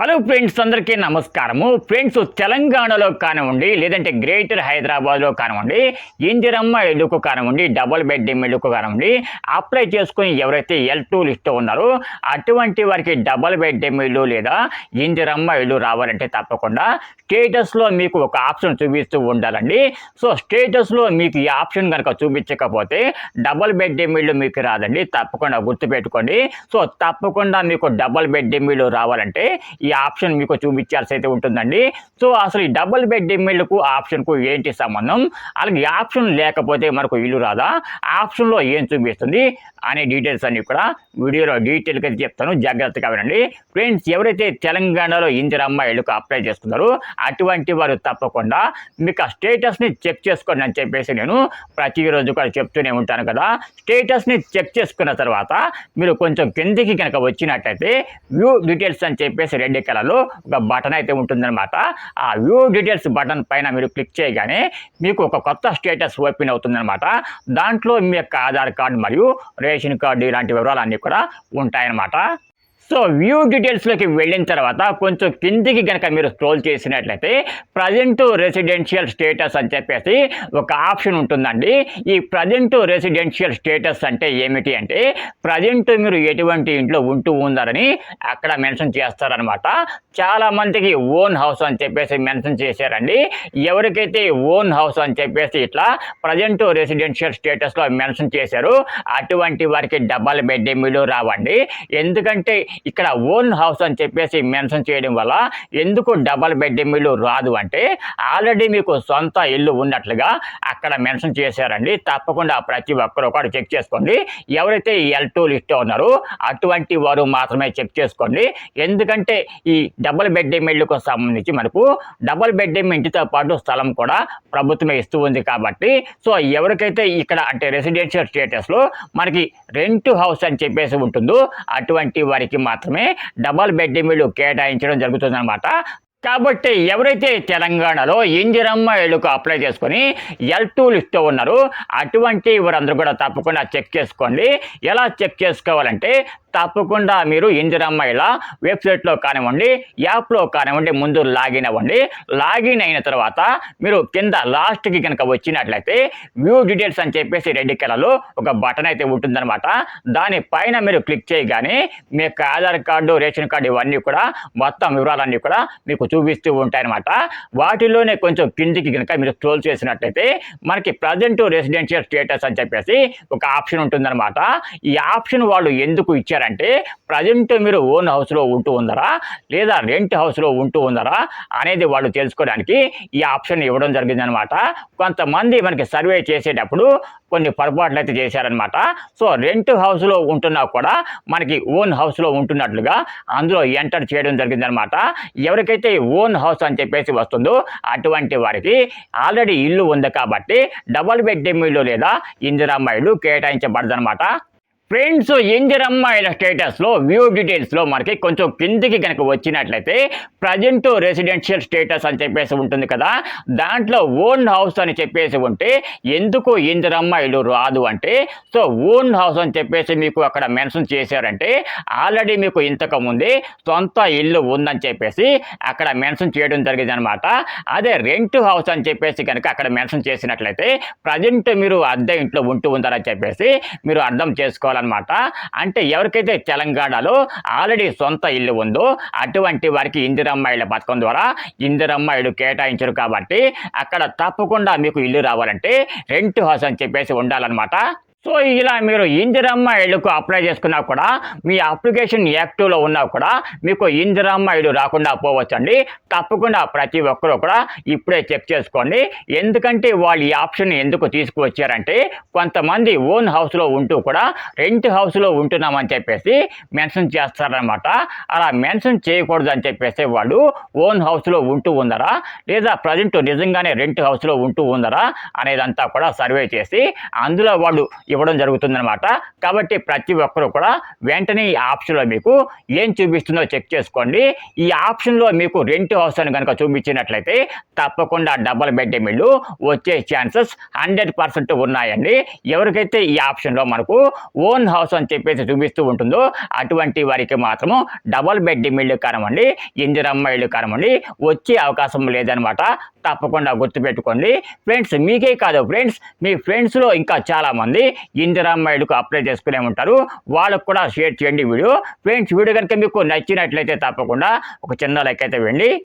Hello friends అందరికీ నమస్కారము. Friends తెలంగాణలో కానివ్వండి లేదంటే గ్రేటర్ హైదరాబాద్లో కానివ్వండి ఇందిరమ్మ ఇల్లుకు కానివ్వండి డబుల్ బెడ్రూమ్ ఇల్లుకు కానివ్వండి అప్లై చేసుకుని ఎవరైతే ఎల్ టూ లిస్ట్ ఉన్నారో అటువంటి వారికి డబుల్ బెడ్రూమ్ ఇల్లు లేదా ఇందిరమ్మ ఇల్లు రావాలంటే తప్పకుండా స్టేటస్లో మీకు ఒక ఆప్షన్ చూపిస్తూ ఉండాలండి. సో స్టేటస్లో మీకు ఈ ఆప్షన్ కనుక చూపించకపోతే డబుల్ బెడ్రూమ్ ఇల్లు మీకు రాదండి. తప్పకుండా గుర్తుపెట్టుకోండి. సో తప్పకుండా మీకు డబుల్ బెడ్రూమ్ ఇల్లు రావాలంటే ఈ ఆప్షన్ మీకు చూపించాల్సి అయితే ఉంటుందండి. సో అసలు ఈ డబుల్ బెడ్ డిమ్మిళ్ళకు ఆప్షన్కు ఏంటి సంబంధం? అలాగే ఆప్షన్ లేకపోతే మనకు ఇల్లు రాదా? ఆప్షన్లో ఏం చూపిస్తుంది? అనే డీటెయిల్స్ అన్ని కూడా వీడియోలో డీటెయిల్గా చెప్తాను. జాగ్రత్తగా వినండి. ఫ్రెండ్స్ ఎవరైతే తెలంగాణలో ఇందిరమ్మ ఇళ్ళకు అప్లై చేస్తున్నారో అటువంటి వారు తప్పకుండా మీకు ఆ స్టేటస్ని చెక్ చేసుకోండి అని చెప్పేసి నేను ప్రతిరోజు కూడా చెప్తూనే ఉంటాను కదా. స్టేటస్ని చెక్ చేసుకున్న తర్వాత మీరు కొంచెం కిందికి కనుక వచ్చినట్టయితే వ్యూ డీటెయిల్స్ అని చెప్పేసి రెండు కలర్లో ఒక బటన్ అయితే ఉంటుందన్నమాట. ఆ వ్యూ డీటెయిల్స్ బటన్ పైన మీరు క్లిక్ చేయగానే మీకు ఒక కొత్త స్టేటస్ ఓపెన్ అవుతుందన్నమాట. దాంట్లో మీ యొక్క ఆధార్ కార్డు మరియు రేషన్ కార్డు ఇలాంటి వివరాలు అన్నీ కూడా ఉంటాయన్నమాట. సో వ్యూ డీటెయిల్స్లోకి వెళ్ళిన తర్వాత కొంచెం కిందికి కనుక మీరు స్క్రోల్ చేసినట్లయితే ప్రజెంట్ రెసిడెన్షియల్ స్టేటస్ అని చెప్పేసి ఒక ఆప్షన్ ఉంటుందండి. ఈ ప్రజెంట్ రెసిడెన్షియల్ స్టేటస్ అంటే ఏమిటి అంటే ప్రజెంట్ మీరు ఎటువంటి ఇంట్లో ఉంటూ ఉన్నారని అక్కడ మెన్షన్ చేస్తారనమాట చాలా మందికి ఓన్ హౌస్ అని చెప్పేసి మెన్షన్ చేశారండి. ఎవరికైతే ఓన్ హౌస్ అని చెప్పేసి ఇట్లా ప్రజెంట్ రెసిడెన్షియల్ స్టేటస్లో మెన్షన్ చేశారు అటువంటి వారికి డబల్ బెడ్రూమ్లు రావండి. ఎందుకంటే ఇక్కడ ఓన్ హౌస్ అని చెప్పేసి మెన్షన్ చేయడం వల్ల ఎందుకు డబల్ బెడ్రూమ్లు రాదు అంటే ఆల్రెడీ మీకు సొంత ఇల్లు ఉన్నట్లుగా అక్కడ మెన్షన్ చేశారండి. తప్పకుండా ప్రతి ఒక్కరు ఒకటి చెక్ చేసుకోండి. ఎవరైతే ఎల్ టూ లిస్ట్ ఉన్నారో అటువంటి వారు మాత్రమే చెక్ చేసుకోండి. ఎందుకంటే ఈ డబుల్ బెడ్రూమ్ ఇళ్ళకు సంబంధించి మనకు డబుల్ బెడ్రూమ్ ఇంటితో పాటు స్థలం కూడా ప్రభుత్వమే ఇస్తూ ఉంది కాబట్టి సో ఎవరికైతే ఇక్కడ అంటే రెసిడెన్షియల్ స్టేటస్లో మనకి రెంట్ హౌస్ అని చెప్పేసి ఉంటుందో అటువంటి వారికి మాత్రమే డబల్ బెడ్రూమ్ ఇల్లు కేటాయించడం జరుగుతుందన్నమాట. కాబట్టి ఎవరైతే తెలంగాణలో ఇందిరమ్మ ఇళ్ళకు అప్లై చేసుకొని ఎల్ టూ లిస్ట్లో ఉన్నారో అటువంటి వారందరూ కూడా తప్పకుండా చెక్ చేసుకోండి. ఎలా చెక్ చేసుకోవాలంటే తప్పకుండా మీరు ఇందిరమ్మ వెబ్సైట్లో కానివ్వండి యాప్లో కానివ్వండి ముందు లాగిన్ అవ్వండి. లాగిన్ అయిన తర్వాత మీరు కింద లాస్ట్కి కనుక వచ్చినట్లయితే వ్యూ డీటెయిల్స్ అని చెప్పేసి రెడ్ కలర్లో ఒక బటన్ అయితే ఉంటుందన్నమాట. దానిపైన మీరు క్లిక్ చేయగానే మీ యొక్క ఆధార్ కార్డు రేషన్ కార్డు ఇవన్నీ కూడా మొత్తం వివరాలన్నీ కూడా మీకు చూపిస్తూ ఉంటాయన్నమాట. వాటిలోనే కొంచెం కిందికి కనుక మీరు స్క్రోల్ చేసినట్లయితే మనకి ప్రజెంట్ రెసిడెన్షియల్ స్టేటస్ అని చెప్పేసి ఒక ఆప్షన్ ఉంటుందన్నమాట. ఈ ఆప్షన్ వాళ్ళు ఎందుకు ఇచ్చారు చేశారంటే ప్రజెంట్ మీరు ఓన్ హౌస్లో ఉంటూ ఉందరా? లేదా రెంట్ హౌస్లో ఉంటూ ఉందరా? అనేది వాళ్ళు తెలుసుకోవడానికి ఈ ఆప్షన్ ఇవ్వడం జరిగిందనమాట కొంతమంది మనకి సర్వే చేసేటప్పుడు కొన్ని పొరపాట్లు అయితే చేశారనమాట సో రెంట్ హౌస్లో ఉంటున్నా కూడా మనకి ఓన్ హౌస్లో ఉంటున్నట్లుగా అందులో ఎంటర్ చేయడం జరిగిందనమాట ఎవరికైతే ఓన్ హౌస్ అని చెప్పేసి వస్తుందో అటువంటి వారికి ఆల్రెడీ ఇల్లు ఉంది కాబట్టి డబల్ బెడ్రూమ్ ఇల్లు లేదా ఇందిరామ్మ ఇల్లు కేటాయించబడదనమాట ఫ్రెండ్స్ ఇందిరమ్మాయిల స్టేటస్లో వ్యూ డీటెయిల్స్లో మనకి కొంచెం కిందికి కనుక వచ్చినట్లయితే ప్రజెంట్ రెసిడెన్షియల్ స్టేటస్ అని చెప్పేసి ఉంటుంది కదా. దాంట్లో ఓన్ హౌస్ అని చెప్పేసి ఉంటే ఎందుకు ఇందిరమ్మ ఇల్లు రాదు అంటే సో ఓన్ హౌస్ అని చెప్పేసి మీకు అక్కడ మెన్షన్ చేశారంటే ఆల్రెడీ మీకు ఇంతకు ముందే సొంత ఇల్లు ఉందని చెప్పేసి అక్కడ మెన్షన్ చేయడం జరిగింది అనమాట అదే రెంట్ హౌస్ అని చెప్పేసి కనుక అక్కడ మెన్షన్ చేసినట్లయితే ప్రజెంట్ మీరు అద్దె ఇంట్లో ఉంటూ ఉందని చెప్పేసి మీరు అర్థం చేసుకోవాలి చేసుకోవాలన్నమాట అంటే ఎవరికైతే తెలంగాణలో ఆల్రెడీ సొంత ఇల్లు ఉందో అటువంటి వారికి ఇందిరమ్మ ఇళ్ళ పథకం ద్వారా ఇందిరమ్మ ఇల్లు కేటాయించరు కాబట్టి అక్కడ తప్పకుండా మీకు ఇల్లు రావాలంటే రెంట్ హౌస్ అని చెప్పేసి ఉండాలన్నమాట. సో ఇలా మీరు ఇందిరమ్మ ఇళ్ళకు అప్లై చేసుకున్నా కూడా మీ అప్లికేషన్ యాక్టివ్లో ఉన్నా కూడా మీకు ఇందిరమ్మ ఇల్లు రాకుండా పోవచ్చండి. తప్పకుండా ప్రతి ఒక్కరూ కూడా ఇప్పుడే చెక్ చేసుకోండి. ఎందుకంటే వాళ్ళు ఈ ఆప్షన్ ఎందుకు తీసుకువచ్చారంటే కొంతమంది ఓన్ హౌస్లో ఉంటూ కూడా రెంట్ హౌస్లో ఉంటున్నామని చెప్పేసి మెన్షన్ చేస్తారనమాట అలా మెన్షన్ చేయకూడదు అని చెప్పేసి వాళ్ళు ఓన్ హౌస్లో ఉంటూ ఉన్నారా లేదా ప్రజెంట్ నిజంగానే రెంట్ హౌస్లో ఉంటూ ఉన్నారా అనేదంతా కూడా సర్వే చేసి అందులో వాళ్ళు ఇవ్వడం జరుగుతుందనమాట కాబట్టి ప్రతి ఒక్కరూ కూడా వెంటనే ఈ ఆప్షన్లో మీకు ఏం చూపిస్తుందో చెక్ చేసుకోండి. ఈ ఆప్షన్లో మీకు రెంట్ హౌస్ అని కనుక చూపించినట్లయితే తప్పకుండా డబల్ బెడ్రూమ్ ఇల్లు వచ్చే ఛాన్సెస్ హండ్రెడ్ పర్సెంట్ ఉన్నాయండి. ఎవరికైతే ఈ ఆప్షన్లో మనకు ఓన్ హౌస్ అని చెప్పేసి చూపిస్తూ ఉంటుందో అటువంటి వారికి మాత్రము డబల్ బెడ్రూమ్ ఇల్లు కానివ్వండి ఇందిరమ్మ ఇల్లు కానివ్వండి వచ్చే అవకాశం లేదనమాట తప్పకుండా గుర్తుపెట్టుకోండి. ఫ్రెండ్స్ మీకే కాదు ఫ్రెండ్స్ మీ ఫ్రెండ్స్లో ఇంకా చాలామంది ఇందిరమ్మ అప్లై చేసుకునే ఉంటారు. వాళ్ళకు కూడా షేర్ చేయండి వీడియో. ఫ్రెండ్స్ వీడియో కనుక మీకు నచ్చినట్లయితే తప్పకుండా ఒక చిన్న లైక్ అయితే వేయండి